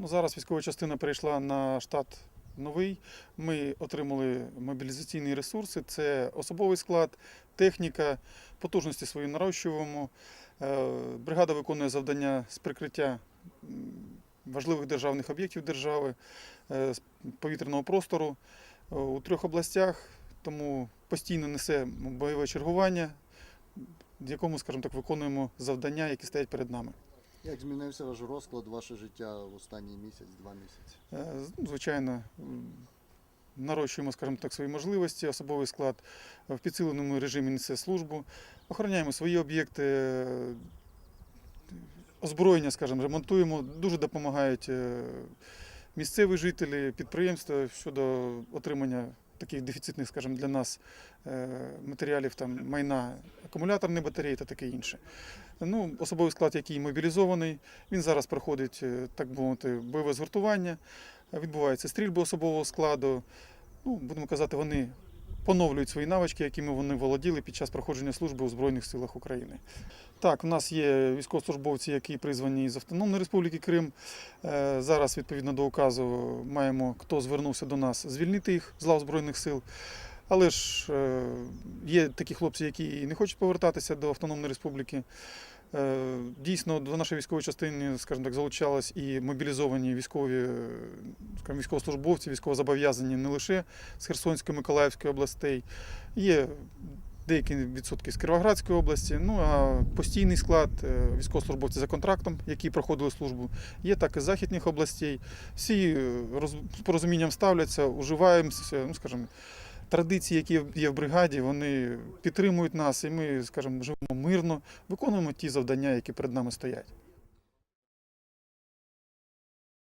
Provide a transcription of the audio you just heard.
Ну, зараз військова частина перейшла на штат новий. Ми отримали мобілізаційні ресурси. Це особовий склад, техніка, потужності свої нарощуємо. Е, Бригада виконує завдання з прикриття важливих державних об'єктів держави, е, з повітряного простору е, у трьох областях, тому постійно несе бойове чергування, в якому, скажімо так, виконуємо завдання, які стоять перед нами. Як змінився ваш розклад, ваше життя в останній місяць, два місяці? Е, Звичайно, нарощуємо, скажімо так, свої можливості. Особовий склад в підсиленому режимі несе службу. Охороняємо свої об'єкти, озброєння, скажімо, ремонтуємо. Дуже допомагають е, місцеві жителі, підприємства щодо отримання таких дефіцитних, скажімо, для нас е, матеріалів, там, майна, акумуляторні батареї та таке інше. Ну, особовий склад, який мобілізований, він зараз проходить, е, так би мовити, бойове згуртування, відбуваються стрільби особового складу. Ну, будемо казати, вони поновлюють свої навички, якими вони володіли під час проходження служби у Збройних силах України. Так, у нас є військовослужбовці, які призвані з Автономної Республіки Крим. Е, Зараз, відповідно до указу, маємо, хто звернувся до нас, звільнити їх з лав Збройних сил. Але ж е, є такі хлопці, які не хочуть повертатися до Автономної Республіки. Е, Дійсно, до нашої військової частини, скажімо так, залучались і мобілізовані військові, е, скажімо, військовослужбовці, військовозобов'язані не лише з Херсонської, Миколаївської областей. Є деякі відсотки з Кіровоградської області. Ну а постійний склад е, військовослужбовці за контрактом, які проходили службу, є так і з західних областей. Всі з порозумінням ставляться, уживаємося, ну скажімо, традиції, які є в бригаді, вони підтримують нас, і ми, скажімо, живемо мирно, виконуємо ті завдання, які перед нами стоять.